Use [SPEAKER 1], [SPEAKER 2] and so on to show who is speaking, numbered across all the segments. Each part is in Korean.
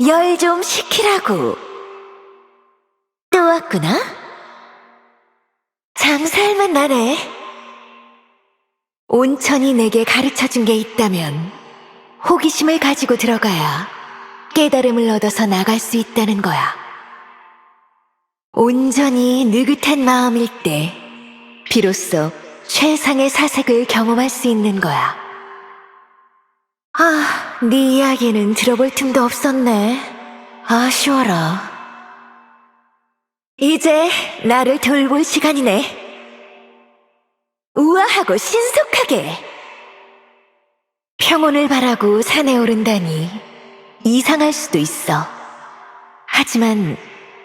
[SPEAKER 1] 열 좀 식히라고. 또 왔구나? 장사할만 나네. 온천이 내게 가르쳐 준 게 있다면 호기심을 가지고 들어가야 깨달음을 얻어서 나갈 수 있다는 거야. 온전히 느긋한 마음일 때 비로소 최상의 사색을 경험할 수 있는 거야. 아, 네 이야기는 들어볼 틈도 없었네. 아쉬워라. 이제 나를 돌볼 시간이네. 우아하고 신속하게. 평온을 바라고 산에 오른다니 이상할 수도 있어. 하지만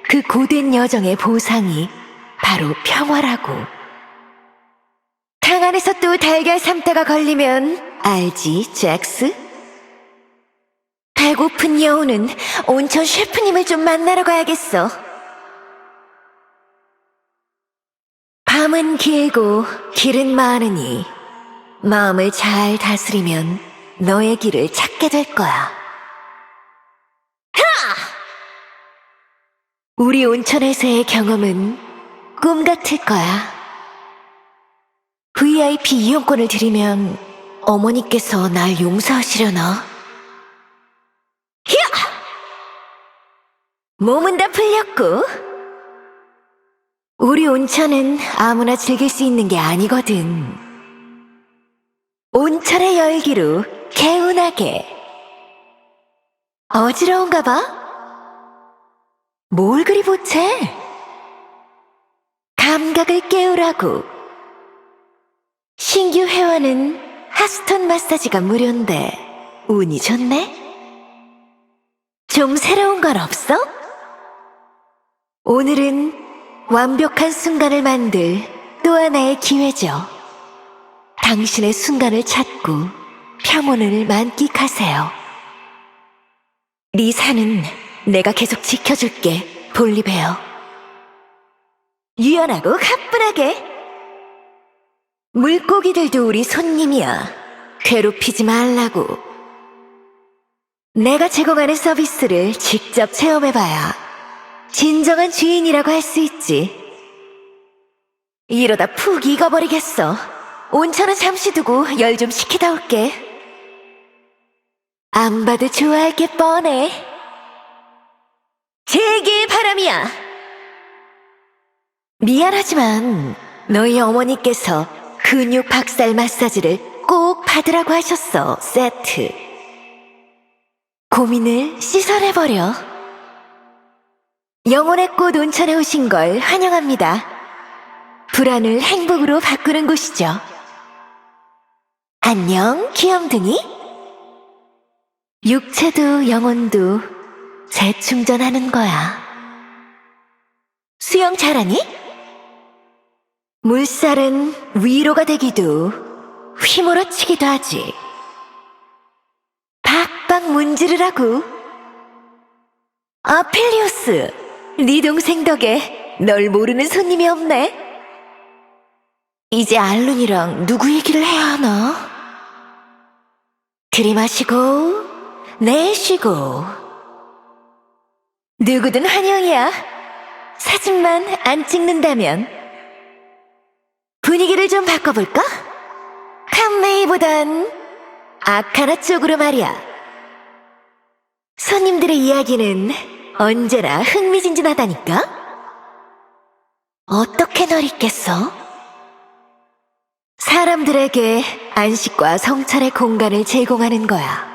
[SPEAKER 1] 그 고된 여정의 보상이 바로 평화라고. 탕 안에서 또 달걀 삶다가 걸리면 알지, 잭스? 배고픈 여우는 온천 셰프님을 좀 만나러 가야겠어. 밤은 길고 길은 많으니 마음을 잘 다스리면 너의 길을 찾게 될 거야. 하! 우리 온천에서의 경험은 꿈 같을 거야. VIP 이용권을 드리면 어머니께서 날 용서하시려나? 히야! 몸은 다 풀렸고, 우리 온천은 아무나 즐길 수 있는 게 아니거든. 온천의 열기로 개운하게. 어지러운가 봐? 뭘 그리 보채? 감각을 깨우라고. 신규 회원은 하스톤 마사지가 무료인데 운이 좋네? 좀 새로운 건 없어? 오늘은 완벽한 순간을 만들 또 하나의 기회죠. 당신의 순간을 찾고 평온을 만끽하세요. 리사는 내가 계속 지켜줄게, 볼리베어. 유연하고 가뿐하게. 물고기들도 우리 손님이야. 괴롭히지 말라고. 내가 제공하는 서비스를 직접 체험해봐야 진정한 주인이라고 할 수 있지. 이러다 푹 익어버리겠어. 온천은 잠시 두고 열 좀 식히다 올게. 안 봐도 좋아할 게 뻔해. 제길 바람이야. 미안하지만 너희 어머니께서 근육 박살 마사지를 꼭 받으라고 하셨어, 세트. 고민을 씻어내버려. 영혼의 꽃 온천에 오신 걸 환영합니다. 불안을 행복으로 바꾸는 곳이죠. 안녕, 귀염둥이. 육체도 영혼도 재충전하는 거야. 수영 잘하니? 물살은 위로가 되기도 휘몰아치기도 하지. 박박 문지르라고. 아펠리오스, 네 동생 덕에 널 모르는 손님이 없네. 이제 알룬이랑 누구 얘기를 해야 하나? 들이마시고 내쉬고 누구든 환영이야. 사진만 안 찍는다면 분위기를 좀 바꿔볼까? 칸메이보단 아카나 쪽으로 말이야. 손님들의 이야기는 언제나 흥미진진하다니까? 어떻게 널 잊겠어? 사람들에게 안식과 성찰의 공간을 제공하는 거야.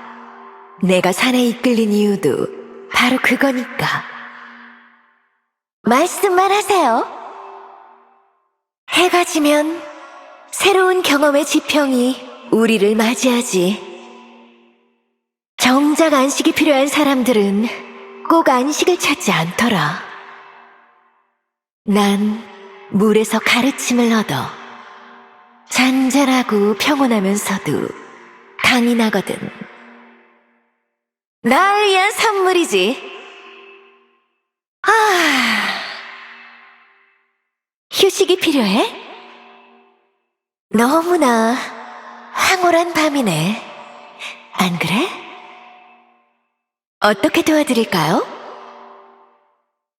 [SPEAKER 1] 내가 산에 이끌린 이유도 바로 그거니까. 말씀만 하세요. 해가 지면 새로운 경험의 지평이 우리를 맞이하지. 정작 안식이 필요한 사람들은 꼭 안식을 찾지 않더라. 난 물에서 가르침을 얻어 잔잔하고 평온하면서도 강인하거든. 날 위한 선물이지. 아, 휴식이 필요해? 너무나 황홀한 밤이네. 안 그래? 어떻게 도와드릴까요?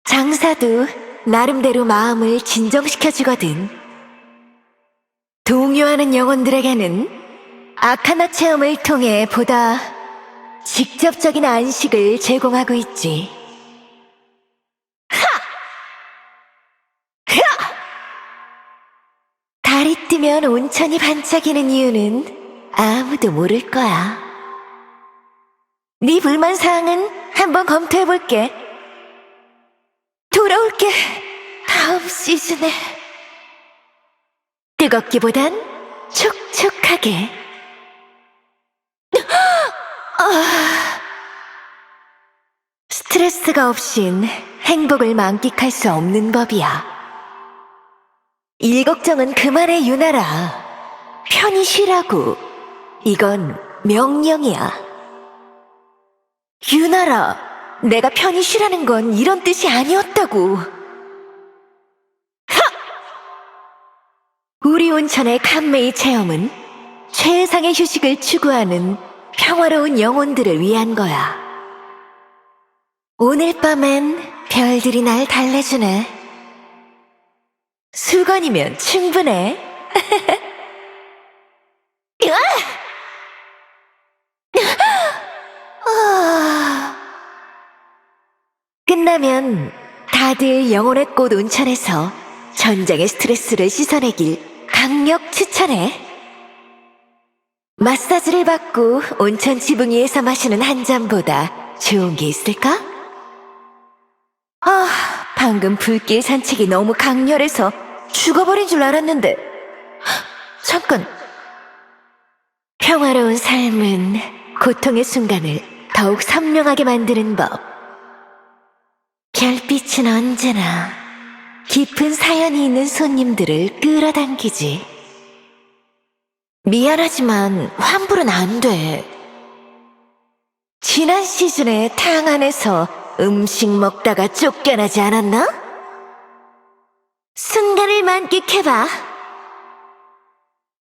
[SPEAKER 1] 장사도 나름대로 마음을 진정시켜주거든. 동요하는 영혼들에게는 아카나 체험을 통해 보다 직접적인 안식을 제공하고 있지. 달이 뜨면 온천이 반짝이는 이유는 아무도 모를 거야. 네 불만 사항은 한번 검토해 볼게. 돌아올게. 다음 시즌에. 뜨겁기보단 촉촉하게. 아. 스트레스가 없인 행복을 만끽할 수 없는 법이야. 일 걱정은 그만해, 유나라. 편히 쉬라고. 이건 명령이야. 유나라, 내가 편히 쉬라는 건 이런 뜻이 아니었다고. 하! 우리 온천의 칸메이 체험은 최상의 휴식을 추구하는 평화로운 영혼들을 위한 거야. 오늘 밤엔 별들이 날 달래주네. 수건이면 충분해. 끝나면 다들 영혼의 꽃 온천에서 전장의 스트레스를 씻어내길 강력 추천해. 마사지를 받고 온천 지붕 위에서 마시는 한 잔보다 좋은 게 있을까? 아, 방금 불길 산책이 너무 강렬해서 죽어버린 줄 알았는데. 헉, 잠깐. 평화로운 삶은 고통의 순간을 더욱 선명하게 만드는 법. 별빛은 언제나 깊은 사연이 있는 손님들을 끌어당기지. 미안하지만 환불은 안 돼. 지난 시즌에 탕 안에서 음식 먹다가 쫓겨나지 않았나? 순간을 만끽해봐.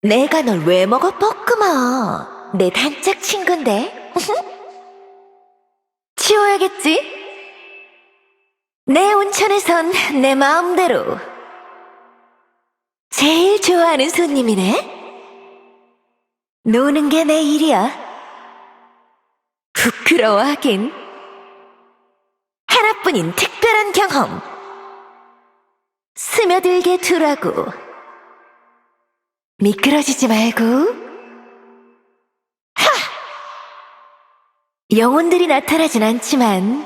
[SPEAKER 1] 내가 널 왜 먹어, 뻐끔아. 내 단짝 친구인데. 치워야겠지? 내 온천에선 내 마음대로. 제일 좋아하는 손님이네? 노는 게 내 일이야. 부끄러워하긴. 하나뿐인 특별한 경험. 스며들게 두라고. 미끄러지지 말고. 하! 영혼들이 나타나진 않지만,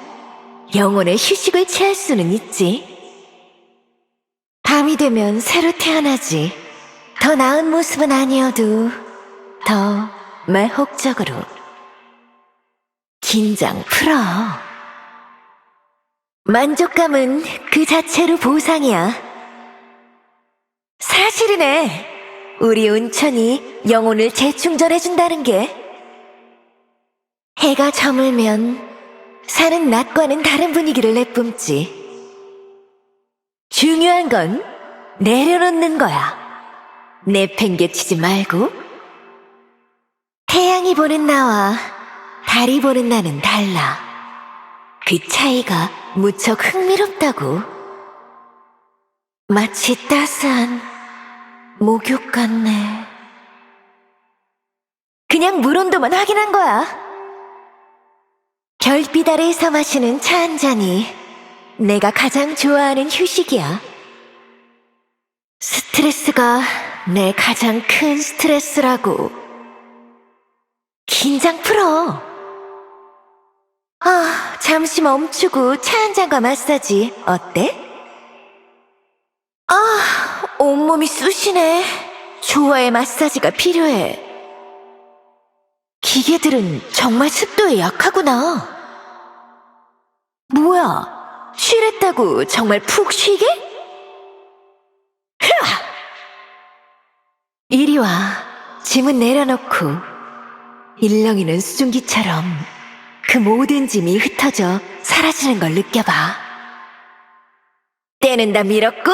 [SPEAKER 1] 영혼의 휴식을 취할 수는 있지. 밤이 되면 새로 태어나지. 더 나은 모습은 아니어도, 더 매혹적으로. 긴장 풀어. 만족감은 그 자체로 보상이야. 사실이네. 우리 온천이 영혼을 재충전해준다는 게. 해가 저물면 사는 낮과는 다른 분위기를 내뿜지. 중요한 건 내려놓는 거야. 내팽개치지 말고. 태양이 보는 나와 달이 보는 나는 달라. 그 차이가 무척 흥미롭다고. 마치 따스한 목욕 같네. 그냥 물 온도만 확인한 거야. 별빛 아래에서 마시는 차 한 잔이 내가 가장 좋아하는 휴식이야. 스트레스가 내 가장 큰 스트레스라고. 긴장 풀어. 아, 잠시 멈추고 차 한 잔과 마사지 어때? 아, 온몸이 쑤시네. 조화의 마사지가 필요해. 기계들은 정말 습도에 약하구나. 뭐야, 쉬랬다고 정말 푹 쉬게? 흐아! 이리 와, 짐은 내려놓고, 일렁이는 수증기처럼 그 모든 짐이 흩어져 사라지는 걸 느껴봐. 때는 다 밀었고,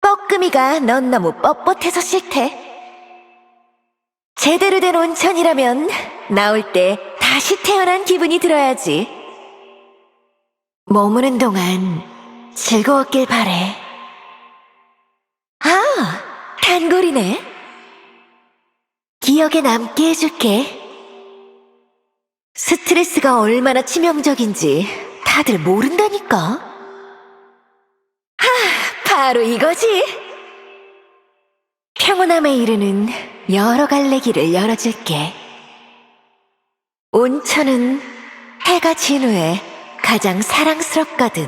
[SPEAKER 1] 뻐끔이가 넌 너무 뻣뻣해서 싫대. 제대로 된 온천이라면 나올 때 다시 태어난 기분이 들어야지. 머무는 동안 즐거웠길 바래. 아, 단골이네. 기억에 남게 해줄게. 스트레스가 얼마나 치명적인지 다들 모른다니까. 하, 바로 이거지. 평온함에 이르는 여러 갈래 길을 열어줄게. 온천은 해가 진 후에 가장 사랑스럽거든.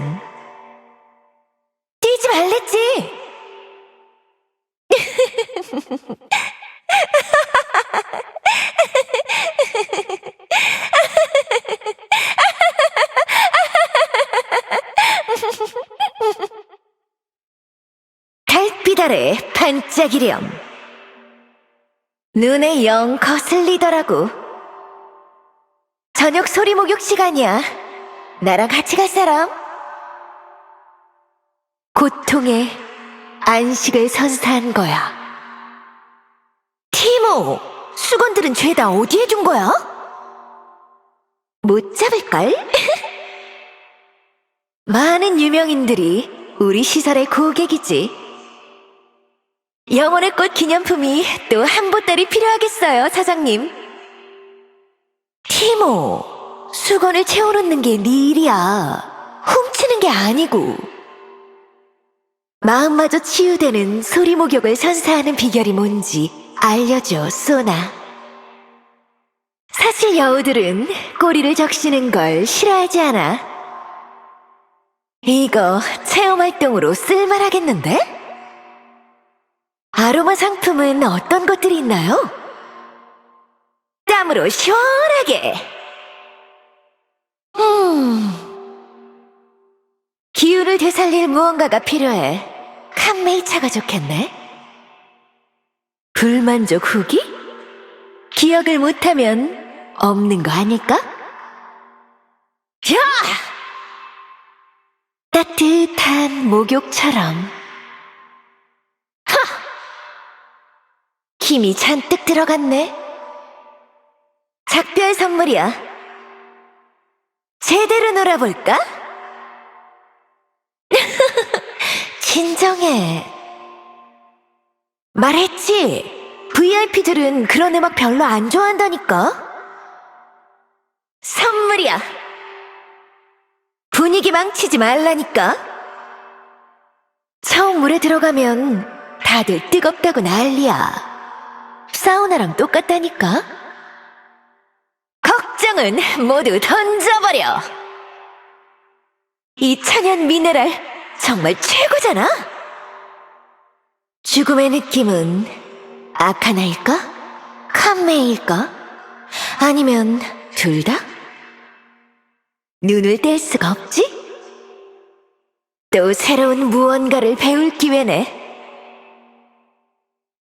[SPEAKER 1] 뛰지 말랬지? 달빛 아래 반짝이렴. 눈에 영 거슬리더라고. 저녁 소리 목욕 시간이야. 나랑 같이 갈 사람? 고통에 안식을 선사한 거야. 티모, 수건들은 죄다 어디에 둔 거야? 못 잡을걸? 많은 유명인들이 우리 시설의 고객이지. 영혼의 꽃 기념품이 또 한 보따리 필요하겠어요, 사장님. 티모, 수건을 채워놓는 게 네 일이야. 훔치는 게 아니고. 마음마저 치유되는 소리 목욕을 선사하는 비결이 뭔지 알려줘, 소나. 사실 여우들은 꼬리를 적시는 걸 싫어하지 않아. 이거 체험 활동으로 쓸만하겠는데? 아로마 상품은 어떤 것들이 있나요? 땀으로 시원하게. 음. 기운을 되살릴 무언가가 필요해. 칸메이차가 좋겠네. 불만족 후기? 기억을 못하면 없는 거 아닐까? 야! 따뜻한 목욕처럼. 하! 힘이 잔뜩 들어갔네. 작별 선물이야. 제대로 놀아볼까? 진정해. 말했지. VIP들은 그런 음악 별로 안 좋아한다니까. 선물이야. 분위기 망치지 말라니까. 처음 물에 들어가면 다들 뜨겁다고 난리야. 사우나랑 똑같다니까. 걱정은 모두 던져버려. 이 천연 미네랄 정말 최고잖아. 죽음의 느낌은 아카나일까? 칸메일까? 아니면 둘 다? 눈을 뗄 수가 없지? 또 새로운 무언가를 배울 기회네.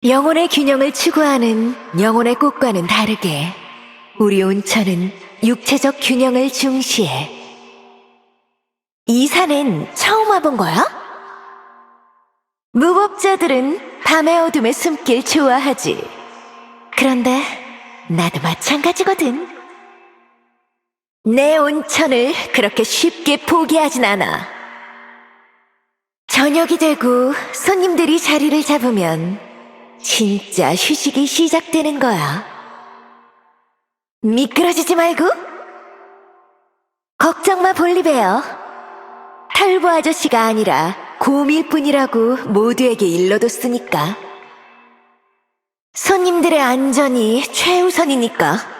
[SPEAKER 1] 영혼의 균형을 추구하는 영혼의 꽃과는 다르게 우리 온천은 육체적 균형을 중시해. 이 산엔 처음 와본 거야? 무법자들은 밤의 어둠에 숨길 좋아하지. 그런데 나도 마찬가지거든. 내 온천을 그렇게 쉽게 포기하진 않아. 저녁이 되고 손님들이 자리를 잡으면 진짜 휴식이 시작되는 거야. 미끄러지지 말고. 걱정 마, 볼리베어. 털보 아저씨가 아니라 곰일 뿐이라고 모두에게 일러뒀으니까. 손님들의 안전이 최우선이니까.